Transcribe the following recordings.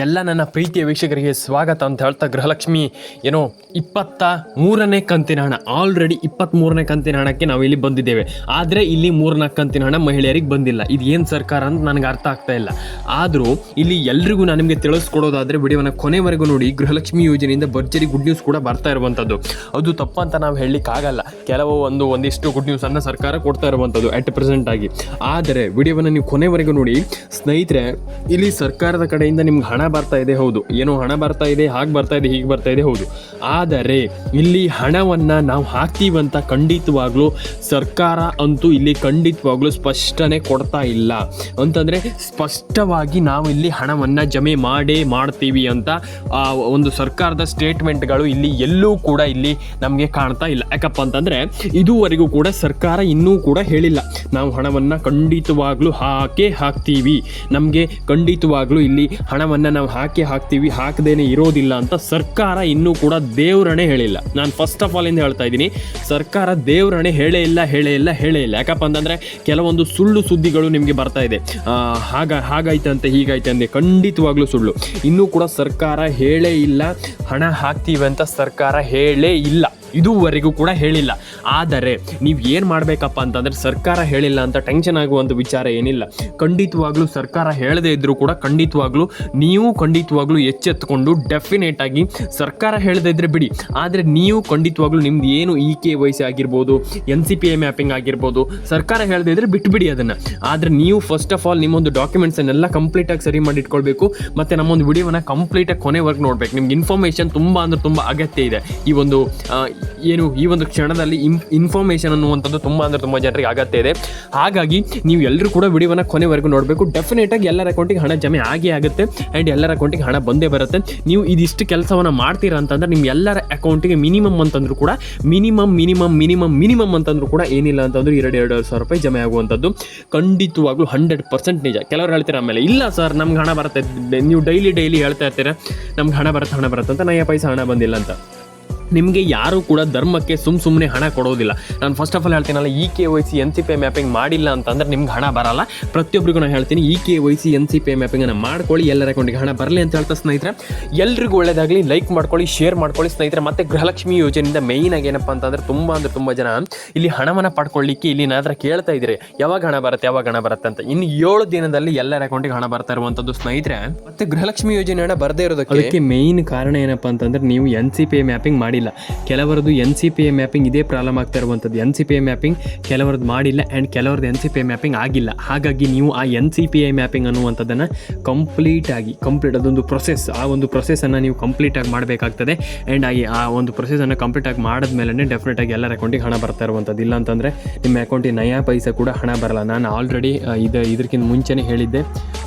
ಎಲ್ಲ ನನ್ನ ಪ್ರೀತಿಯ ವೀಕ್ಷಕರಿಗೆ ಸ್ವಾಗತ ಅಂತ ಹೇಳ್ತಾ ಗೃಹಲಕ್ಷ್ಮಿ, ಏನೋ ಇಪ್ಪತ್ತ ಮೂರನೇ ಕಂತಿನ ಹಣ ಆಲ್ರೆಡಿ ಇಪ್ಪತ್ತ್ ಮೂರನೇ ಕಂತಿನ ಹಣಕ್ಕೆ ನಾವು ಇಲ್ಲಿ ಬಂದಿದ್ದೇವೆ. ಆದರೆ ಇಲ್ಲಿ ಮೂರ್ನಾಲ್ಕು ಕಂತಿನ ಹಣ ಮಹಿಳೆಯರಿಗೆ ಬಂದಿಲ್ಲ. ಇದು ಏನು ಸರ್ಕಾರ ಅಂತ ನನಗೆ ಅರ್ಥ ಆಗ್ತಾ ಇಲ್ಲ. ಆದರೂ ಇಲ್ಲಿ ಎಲ್ರಿಗೂ ನಾನು ನಿಮಗೆ ತಿಳಿಸ್ಕೊಡೋದಾದರೆ ವಿಡಿಯೋನ ಕೊನೆವರೆಗೂ ನೋಡಿ, ಗೃಹಲಕ್ಷ್ಮಿ ಯೋಜನೆಯಿಂದ ಭರ್ಜರಿ ಗುಡ್ ನ್ಯೂಸ್ ಕೂಡ ಬರ್ತಾ ಇರುವಂಥದ್ದು ಅದು ತಪ್ಪಂತ ನಾವು ಹೇಳಲಿಕ್ಕಾಗಲ್ಲ ಕೆಲವು ಒಂದು ಒಂದಿಷ್ಟು ಗುಡ್ ನ್ಯೂಸನ್ನು ಸರ್ಕಾರ ಕೊಡ್ತಾ ಇರುವಂಥದ್ದು ಅಟ್ ಪ್ರೆಸೆಂಟ್ ಆಗಿ. ಆದರೆ ವಿಡಿಯೋವನ್ನು ನೀವು ಕೊನೆವರೆಗೂ ನೋಡಿ, ಸ್ನೇಹಿತರೆ, ಇಲ್ಲಿ ಸರ್ಕಾರದ ಕಡೆಯಿಂದ ನಿಮ್ಗೆ ಹಣ ಬರ್ತಾ ಇದೆ, ಹೌದು. ಏನೋ ಹಣ ಬರ್ತಾ ಇದೆ, ಹಾಗೆ ಬರ್ತಾ ಇದೆ, ಹೀಗೆ ಬರ್ತಾ ಇದೆ, ಹೌದು. ಆದರೆ ಇಲ್ಲಿ ಹಣವನ್ನು ನಾವು ಹಾಕ್ತೀವಂತ ಖಂಡಿತವಾಗ್ಲೂ ಸರ್ಕಾರ ಅಂತೂ ಇಲ್ಲಿ ಖಂಡಿತವಾಗ್ಲೂ ಸ್ಪಷ್ಟನೆ ಕೊಡ್ತಾ ಇಲ್ಲ. ಅಂತಂದರೆ ಸ್ಪಷ್ಟವಾಗಿ ನಾವು ಇಲ್ಲಿ ಹಣವನ್ನು ಜಮೆ ಮಾಡೇ ಮಾಡ್ತೀವಿ ಅಂತ ಒಂದು ಸರ್ಕಾರದ ಸ್ಟೇಟ್ಮೆಂಟ್ಗಳು ಇಲ್ಲಿ ಎಲ್ಲೂ ಕೂಡ ಇಲ್ಲಿ ನಮಗೆ ಕಾಣ್ತಾ ಇಲ್ಲ. ಯಾಕಪ್ಪ ಅಂತಂದರೆ ಇದುವರೆಗೂ ಕೂಡ ಸರ್ಕಾರ ಇನ್ನೂ ಕೂಡ ಹೇಳಿಲ್ಲ. ನಾವು ಹಣವನ್ನು ಖಂಡಿತವಾಗ್ಲೂ ಹಾಕೇ ಹಾಕ್ತೀವಿ. ನಮಗೆ ಖಂಡಿತವಾಗ್ಲೂ ಇಲ್ಲಿ ಹಣವನ್ನು ನಾವು ಹಾಕಿ ಹಾಕ್ತೀವಿ, ಹಾಕದೇನೆ ಇರೋದಿಲ್ಲ ಅಂತ ಸರ್ಕಾರ ಇನ್ನೂ ಕೂಡ ದೇವ್ರಣೆ ಹೇಳಿಲ್ಲ. ನಾನು ಫಸ್ಟ್ ಆಫ್ ಆಲ್ ಇಂದ ಹೇಳ್ತಾ ಇದ್ದೀನಿ, ಸರ್ಕಾರ ದೇವ್ರಣೆ ಹೇಳೇ ಇಲ್ಲ ಹೇಳೇ ಇಲ್ಲ ಹೇಳೇ ಇಲ್ಲ. ಯಾಕಪ್ಪ ಅಂತಂದರೆ ಕೆಲವೊಂದು ಸುಳ್ಳು ಸುದ್ದಿಗಳು ನಿಮಗೆ ಬರ್ತಾ ಇದೆ. ಹಾಗ ಹಾಗಾಯ್ತಂತೆ ಹೀಗಾಯ್ತಂತೆ ಖಂಡಿತವಾಗ್ಲೂ ಸುಳ್ಳು. ಇನ್ನೂ ಕೂಡ ಸರ್ಕಾರ ಹೇಳೇ ಇಲ್ಲ, ಹಣ ಹಾಕ್ತೀವಿ ಅಂತ ಸರ್ಕಾರ ಹೇಳೇ ಇಲ್ಲ. ಇದುವರೆಗೂ ಕೂಡ ಹೇಳಿಲ್ಲ. ಆದರೆ ನೀವು ಏನು ಮಾಡಬೇಕಪ್ಪ ಅಂತಂದರೆ ಸರ್ಕಾರ ಹೇಳಿಲ್ಲ ಅಂತ ಟೆನ್ಷನ್ ಆಗುವಂಥ ವಿಚಾರ ಏನಿಲ್ಲ. ಖಂಡಿತವಾಗ್ಲೂ ಸರ್ಕಾರ ಹೇಳದೇ ಇದ್ದರೂ ಕೂಡ ಖಂಡಿತವಾಗ್ಲೂ ನೀವು ಖಂಡಿತವಾಗ್ಲೂ ಎಚ್ಚೆತ್ತುಕೊಂಡು ಡೆಫಿನೇಟ್ ಆಗಿ ಸರ್ಕಾರ ಹೇಳದೇ ಇದ್ರೆ ಬಿಡಿ. ಆದರೆ ನೀವು ಖಂಡಿತವಾಗ್ಲೂ ನಿಮ್ದು ಏನು ಇ ಕೆ ವೈ ಸಿ ಆಗಿರ್ಬೋದು N C P A mapping ಆಗಿರ್ಬೋದು, ಸರ್ಕಾರ ಹೇಳದೇ ಇದ್ರೆ ಬಿಟ್ಬಿಡಿ ಅದನ್ನು. ಆದರೆ ನೀವು ಫಸ್ಟ್ ಆಫ್ ಆಲ್ ನಿಮ್ಮೊಂದು ಡಾಕ್ಯುಮೆಂಟ್ಸನ್ನೆಲ್ಲ ಕಂಪ್ಲೀಟಾಗಿ ಸರಿ ಮಾಡಿ ಇಟ್ಕೊಳ್ಬೇಕು ಮತ್ತು ನಮ್ಮೊಂದು ವಿಡಿಯೋನ ಕಂಪ್ಲೀಟಾಗಿ ಕೊನೆವರೆಗೆ ನೋಡ್ಬೇಕು. ನಿಮ್ಗೆ ಇನ್ಫಾರ್ಮೇಷನ್ ತುಂಬ ಅಂದರೆ ತುಂಬ ಅಗತ್ಯ ಇದೆ. ಈ ಒಂದು ಏನು ಈ ಒಂದು ಕ್ಷಣದಲ್ಲಿ ಇನ್ ಇನ್ಫಾರ್ಮೇಷನ್ ಅನ್ನುವಂಥದ್ದು ತುಂಬ ಅಂದರೆ ತುಂಬ ಜನರಿಗೆ ಆಗತ್ತೆ ಇದೆ. ಹಾಗಾಗಿ ನೀವು ಎಲ್ಲರೂ ಕೂಡ ವಿಡಿಯೋನ ಕೊನೆವರೆಗೂ ನೋಡಬೇಕು. ಡೆಫಿನೆಟಾಗಿ ಎಲ್ಲರ ಅಕೌಂಟಿಗೆ ಹಣ ಜಮೆ ಆಗೇ ಆಗುತ್ತೆ ಆ್ಯಂಡ್ ಎಲ್ಲರ ಅಕೌಂಟಿಗೆ ಹಣ ಬಂದೇ ಬರುತ್ತೆ. ನೀವು ಇದಿಷ್ಟು ಕೆಲಸವನ್ನು ಮಾಡ್ತೀರಾ ಅಂತಂದ್ರೆ ನಿಮ್ಮ ಎಲ್ಲರ ಅಕೌಂಟಿಗೆ ಮಿನಿಮಮ್ ಅಂತಂದ್ರೂ ಕೂಡ ಮಿನಿಮಮ್ ಮಿನಿಮಮ್ ಮಿನಿಮಮ್ ಮಿನಿಮಮ್ ಅಂತಂದ್ರೂ ಕೂಡ ಏನಿಲ್ಲ ಅಂತಂದ್ರೆ ಎರಡು ಎರಡು ಸಾವಿರ ರೂಪಾಯಿ ಜಮೆ ಆಗುವಂಥದ್ದು. ಖಂಡಿತವಾಗ್ಲೂ ಹಂಡ್ರೆಡ್ ಪರ್ಸೆಂಟ್ ನಿಜ. ಕೆಲವರು ಹೇಳ್ತೀರ ಆಮೇಲೆ, ಇಲ್ಲ ಸರ್, ನಮ್ಗೆ ಹಣ ಬರುತ್ತೆ. ನೀವು ಡೈಲಿ ಡೈಲಿ ಹೇಳ್ತಾ ಇರ್ತೀರ. ನಮ್ಗೆ ಹಣ ಬರುತ್ತೆ ಹಣ ಬರುತ್ತೆ ಅಂತ. ನಾ ಪೈಸೆ, ಹಣ ಬಂದಿಲ್ಲ ಅಂತ. ನಿಮಗೆ ಯಾರು ಕೂಡ ಧರ್ಮಕ್ಕೆ ಸುಮ್ ಸುಮ್ಮನೆ ಹಣ ಕೊಡೋದಿಲ್ಲ. ನಾನು first of all ಹೇಳ್ತೀನಲ್ಲ E K Y C N C P mapping ಮಾಡಿಲ್ಲ ಅಂತಂದ್ರೆ ನಿಮ್ಗೆ ಹಣ ಬರಲ್ಲ. ಪ್ರತಿಯೊಬ್ಬರಿಗೂ ನಾನು ಹೇಳ್ತೀನಿ E K Y C N C P ಮ್ಯಾಪಿಂಗನ್ನು ಮಾಡ್ಕೊಳ್ಳಿ, ಎಲ್ಲರ ಅಕೌಂಟಿಗೆ ಹಣ ಬರಲಿ ಅಂತ ಹೇಳ್ತಾ ಸ್ನೇಹಿತರೆ. ಎಲ್ರಿಗೂ ಒಳ್ಳೇದಾಗಲಿ ಲೈಕ್ ಮಾಡ್ಕೊಳ್ಳಿ ಶೇರ್ ಮಾಡ್ಕೊಳ್ಳಿ ಸ್ನೇಹಿತರೆ. ಮತ್ತೆ ಗೃಹಲಕ್ಷ್ಮಿ ಯೋಜನೆಯಿಂದ ಆಗಿ ಏನಪ್ಪ ಅಂತಂದ್ರೆ ತುಂಬ ಅಂದ್ರೆ ತುಂಬ ಜನ ಇಲ್ಲಿ ಹಣವನ್ನು ಪಡ್ಕೊಳ್ಳಿಕ್ಕೆ ಇಲ್ಲಿ ಹತ್ರ ಕೇಳ್ತಾ ಇದ್ದೀರಿ. ಯಾವಾಗ ಹಣ ಬರುತ್ತೆ, ಯಾವಾಗ ಹಣ ಬರುತ್ತೆ ಅಂತ. ಇನ್ನು ಏಳು ದಿನದಲ್ಲಿ ಎಲ್ಲರ ಅಕೌಂಟಿಗೆ ಹಣ ಬರ್ತಾ ಇರುವಂಥದ್ದು ಸ್ನೇಹಿತರೆ. ಮತ್ತೆ ಗೃಹಲಕ್ಷ್ಮಿ ಯೋಜನೆ ಹಣ ಬರದೇ ಇರೋದಕ್ಕೆ ಮೇಯ್ನ್ ಕಾರಣ ಏನಪ್ಪ ಅಂತಂದ್ರೆ ನೀವು ಎನ್ ಸಿ ಪಿ ಮ್ಯಾಪಿಂಗ್ ಮಾಡಿಲ್ಲ ಕೆಲವರದು N C P A mapping ಇದೇ ಪ್ರಾಬ್ಲಮ್ ಆಗ್ತಾ ಇರುವಂಥದ್ದು. N C P A mapping ಕೆಲವರದ್ದು ಮಾಡಿಲ್ಲ and ಕೆಲವರದ್ದು N C P I mapping ಆಗಿಲ್ಲ. ಹಾಗಾಗಿ ನೀವು ಆ N C P I mapping ಅನ್ನುವಂಥದ್ದನ್ನು ಕಂಪ್ಲೀಟ್ ಆಗಿ ಕಂಪ್ಲೀಟ್ ಅದೊಂದು ಪ್ರೊಸೆಸ್ ಆ ಒಂದು ಪ್ರೊಸೆಸನ್ನು ನೀವು ಕಂಪ್ಲೀಟ್ ಆಗಿ ಮಾಡಬೇಕಾಗ್ತದೆ. ಆ್ಯಂಡ್ ಆಗಿ ಆ ಒಂದು ಪ್ರೊಸೆಸನ್ನು ಕಂಪ್ಲೀಟ್ ಆಗಿ ಮಾಡಿದ್ಮೇಲೆ ಡೆಫಿನೆಟ್ ಆಗಿ ಎಲ್ಲರ ಅಕೌಂಟಿಗೆ ಹಣ ಬರ್ತಾ ಇರುವಂಥದ್ದು. ಇಲ್ಲ ಅಂತಂದರೆ ನಿಮ್ಮ ಅಕೌಂಟಿಗೆ ನಯಾ ಪೈಸೆ ಕೂಡ ಹಣ ಬರಲ್ಲ. ನಾನು ಆಲ್ರೆಡಿ ಇದು ಇದಕ್ಕಿಂತ ಮುಂಚೆನೇ ಹೇಳಿದ್ದೆ.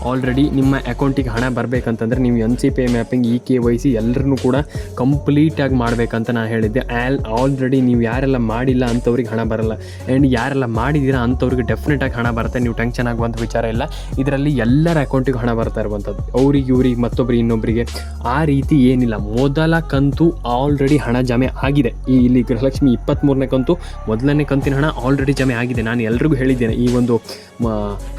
ಆಲ್ರೆಡಿ ನಿಮ್ಮ ಅಕೌಂಟಿಗೆ ಹಣ ಬರಬೇಕಂತಂದರೆ ನೀವು N C P A mapping E K Y C ಎಲ್ಲರನ್ನೂ ಕೂಡ ಕಂಪ್ಲೀಟಾಗಿ ಮಾಡಬೇಕಂತ ನಾನು ಹೇಳಿದ್ದೆ. ಆಲ್ ಆಲ್ರೆಡಿ ನೀವು ಯಾರೆಲ್ಲ ಮಾಡಿಲ್ಲ ಅಂಥವ್ರಿಗೆ ಹಣ ಬರಲ್ಲ. ಆ್ಯಂಡ್ ಯಾರೆಲ್ಲ ಮಾಡಿದ್ದೀರಾ ಅಂಥವ್ರಿಗೆ ಡೆಫಿನೆಟಾಗಿ ಹಣ ಬರುತ್ತೆ. ನೀವು ಟೆನ್ಷನ್ ಆಗುವಂಥ ವಿಚಾರ ಇಲ್ಲ. ಇದರಲ್ಲಿ ಎಲ್ಲರ ಅಕೌಂಟಿಗೆ ಹಣ ಬರ್ತಾ ಇರುವಂಥದ್ದು ಅವ್ರಿಗೆ, ಇವ್ರಿಗೆ ಮತ್ತೊಬ್ಬರಿಗೆ ಇನ್ನೊಬ್ಬರಿಗೆ ಆ ರೀತಿ ಏನಿಲ್ಲ. ಮೊದಲ ಕಂತು ಆಲ್ರೆಡಿ ಹಣ ಜಮೆ ಆಗಿದೆ. ಈ ಇಲ್ಲಿ ಗೃಹಲಕ್ಷ್ಮಿ ಇಪ್ಪತ್ತ್ಮೂರನೇ ಕಂತು, ಮೊದಲನೇ ಕಂತಿನ ಹಣ ಆಲ್ರೆಡಿ ಜಮೆ ಆಗಿದೆ. ನಾನು ಎಲ್ರಿಗೂ ಹೇಳಿದ್ದೇನೆ. ಈ ಒಂದು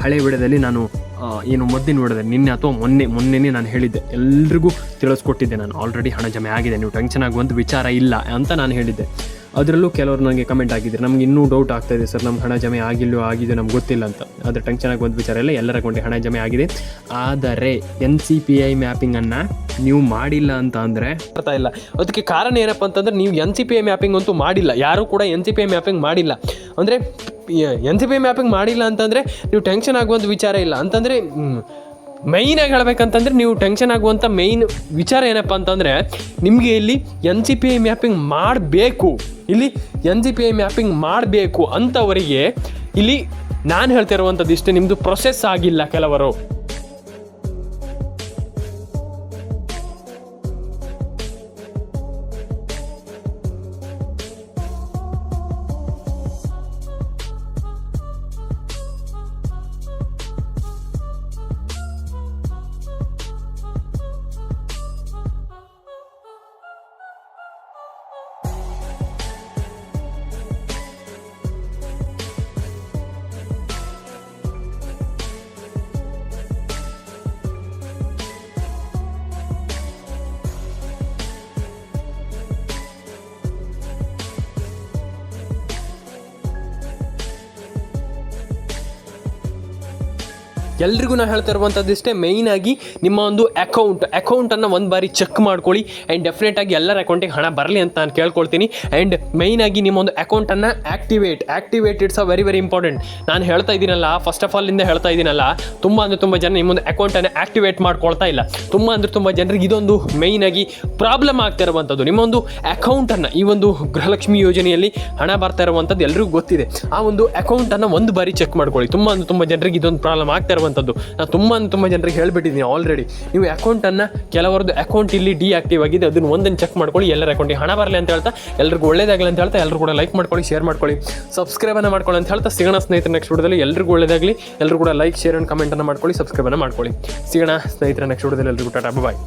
ಹಳೆ ವಿಡದಲ್ಲಿ ನಾನು ಏನು ಮೊದಲಿನ ವಿಡಿಯೋದಲ್ಲಿ ನಿನ್ನೆ ಅಥವಾ ಮೊನ್ನೆ, ಮೊನ್ನೆನೇ ನಾನು ಹೇಳಿದ್ದೆ. ಎಲ್ರಿಗೂ ತಿಳಿಸ್ಕೊಟ್ಟಿದ್ದೆ ನಾನು. ಆಲ್ರೆಡಿ ಹಣ ಜಮೆ ಆಗಿದೆ. ನೀವು ಟೆನ್ಷನ್ ಆಗುವಂಥ ವಿಚಾರ ಇಲ್ಲ ಅಂತ ನಾನು ಹೇಳಿದ್ದೆ. ಅದರಲ್ಲೂ ಕೆಲವರು ನನಗೆ ಕಮೆಂಟ್ ಆಗಿದ್ದರೆ ನಮ್ಗೆ ಇನ್ನೂ ಡೌಟ್ ಆಗ್ತಾ ಇದೆ ಸರ್ ನಮ್ಮ ಹಣ ಜಮೆ ಆಗಿಲ್ಲೋ ಆಗಿದೆ ನಮ್ಗೆ ಗೊತ್ತಿಲ್ಲ ಅಂತ. ಆದರೆ ಟೆನ್ಷನ್ ಆಗುವಂಥ ವಿಚಾರ ಇಲ್ಲ ಎಲ್ಲರ ಕೊಂಡೆ ಹಣ ಜಮೆ ಆಗಿದೆ. ಆದರೆ ಎನ್ ಸಿ ಪಿ ಐ ಮ್ಯಾಪಿಂಗನ್ನು ನೀವು ಮಾಡಿಲ್ಲ ಅಂತ ಅಂದರೆ ಅರ್ಥ ಇಲ್ಲ. ಅದಕ್ಕೆ ಕಾರಣ ಏನಪ್ಪ ಅಂತಂದ್ರೆ ನೀವು N C P I mapping ಅಂತೂ ಮಾಡಿಲ್ಲ. ಯಾರೂ ಕೂಡ N C P I mapping ಮಾಡಿಲ್ಲ. ಅಂದರೆ N C P I mapping ಮಾಡಿಲ್ಲ ಅಂತಂದರೆ ನೀವು ಟೆನ್ಷನ್ ಆಗುವಂಥ ವಿಚಾರ ಇಲ್ಲ. ಅಂತಂದರೆ ಮೈನಾಗಿ ಹೇಳ್ಬೇಕಂತಂದ್ರೆ ನೀವು ಟೆನ್ಷನ್ ಆಗುವಂಥ ಮೈನ್ ವಿಚಾರ ಏನಪ್ಪ ಅಂತಂದರೆ, ನಿಮಗೆ ಇಲ್ಲಿ N C P I mapping ಮಾಡಬೇಕು. ಇಲ್ಲಿ N C P I mapping ಮಾಡಬೇಕು ಅಂತವರಿಗೆ ಇಲ್ಲಿ ನಾನು ಹೇಳ್ತಿರುವಂಥದ್ದು ಇಷ್ಟೇ ನಿಮ್ಮದು ಪ್ರೊಸೆಸ್ ಆಗಿಲ್ಲ ಕೆಲವರು. ಎಲ್ರಿಗೂ ನಾನು ಹೇಳ್ತಾ ಇರುವಂಥದ್ದು ಇಷ್ಟೇ ಆಗಿ ನಿಮ್ಮ ಒಂದು ಅಕೌಂಟ್ ಅಕೌಂಟನ್ನು ಒಂದು ಬಾರಿ ಚೆಕ್ ಮಾಡ್ಕೊಳ್ಳಿ ಆ್ಯಂಡ್ ಡೆಫಿನೆಟ್ ಆಗಿ ಎಲ್ಲರ ಅಕೌಂಟಿಗೆ ಹಣ ಬರಲಿ ಅಂತ ನಾನು ಕೇಳ್ಕೊಳ್ತೀನಿ ಆ್ಯಂಡ್ ನಿಮ್ಮ ಒಂದು ಅಕೌಂಟನ್ನು activate activate it's a very very important ನಾನು ಹೇಳ್ತಾ ಇದ್ದೀನಲ್ಲ ಫಸ್ಟ್ ಆಫ್ ಆಲ್ ಇಂದ ಹೇಳ್ತಾ ಇದ್ದೀನಲ್ಲ, ತುಂಬ ಅಂದರೆ ತುಂಬ ಜನ ನಿಮ್ಮೊಂದು ಅಕೌಂಟನ್ನು ಆಕ್ಟಿವೇಟ್ ಮಾಡ್ಕೊಳ್ತಾ ಇಲ್ಲ. ತುಂಬ ಅಂದರೆ ತುಂಬ ಜನರಿಗೆ ಇದೊಂದು ಮೇಯ್ನ್ ಆಗಿ ಪ್ರಾಬ್ಲಮ್ ಆಗ್ತಾ ಇರುವಂಥದ್ದು. ನಿಮ್ಮೊಂದು ಅಕೌಂಟನ್ನು ಈ ಒಂದು ಗೃಹಲಕ್ಷ್ಮಿ ಯೋಜನೆಯಲ್ಲಿ ಹಣ ಬರ್ತಾ ಇರುವಂಥದ್ದು ಎಲ್ರಿಗೂ ಗೊತ್ತಿದೆ. ಆ ಒಂದು ಅಕೌಂಟನ್ನು ಒಂದು ಬಾರಿ ಚೆಕ್ ಮಾಡ್ಕೊಳ್ಳಿ. ತುಂಬ ಅಂದರೆ ತುಂಬ ಜನರಿಗೆ ಇದೊಂದು ಪ್ರಾಬ್ಲಮ್ ಆಗ್ತಾ ಇರುವಂಥದ್ದು ನಾನು ತುಂಬ ತುಂಬ ಜನರಿಗೆ ಹೇಳಿಬಿಟ್ಟಿದ್ದೀನಿ ಆಲ್ರೆಡಿ ನೀವು ಅಕೌಂಟನ್ನು ಕೆಲವರದ್ದು ಅಕೌಂಟ್ ಇಲ್ಲಿ ಡಿಆಕ್ಟಿವ್ ಆಗಿದೆ, ಅದನ್ನು ಒಂದನ್ನು ಚೆಕ್ ಮಾಡ್ಕೊಳ್ಳಿ, ಎಲ್ಲರ ಅಕೌಂಟಿಗೆ ಹಣ ಬರಲಿ ಅಂತ ಹೇಳ್ತಾ ಎಲ್ಲರಿಗೂ ಒಳ್ಳೇದಾಗಲಿ ಅಂತ ಹೇಳ್ತಾ ಎಲ್ಲರೂ ಕೂಡ ಲೈಕ್ ಮಾಡ್ಕೊಳ್ಳಿ ಶೇರ್ ಮಾಡ್ಕೊಳ್ಳಿ ಸಬ್ಸ್ಕ್ರೈಬನ್ನು ಮಾಡ್ಕೊಳ್ಳಿ ಅಂತ ಹೇಳ್ತಾ, ಸಿಗೋಣ ಸ್ನೇಹಿತರ ನೆಕ್ಸ್ಟ್ ವಿಡಿಯೋದಲ್ಲಿ ಎಲ್ಲರಿಗೂ ಒಳ್ಳೇದಾಗಲಿ ಎಲ್ಲರೂ ಕೂಡ ಲೈಕ್ ಶೇರ್ ಆ್ಯಂಡ್ ಕಮೆಂಟನ್ನು ಮಾಡ್ಕೊಳ್ಳಿ ಸಬ್ಸ್ಕ್ರೈಬನ್ನು ಮಾಡ್ಕೊಳ್ಳಿ. ಸಿಗೋಣ ಸ್ನೇಹಿತರ ನೆಕ್ಸ್ಟ್ ವಿಡಿಯೋದಲ್ಲಿ ಎಲ್ಲರಿಗೂ ಟಾಟಾ ಬಾಯ್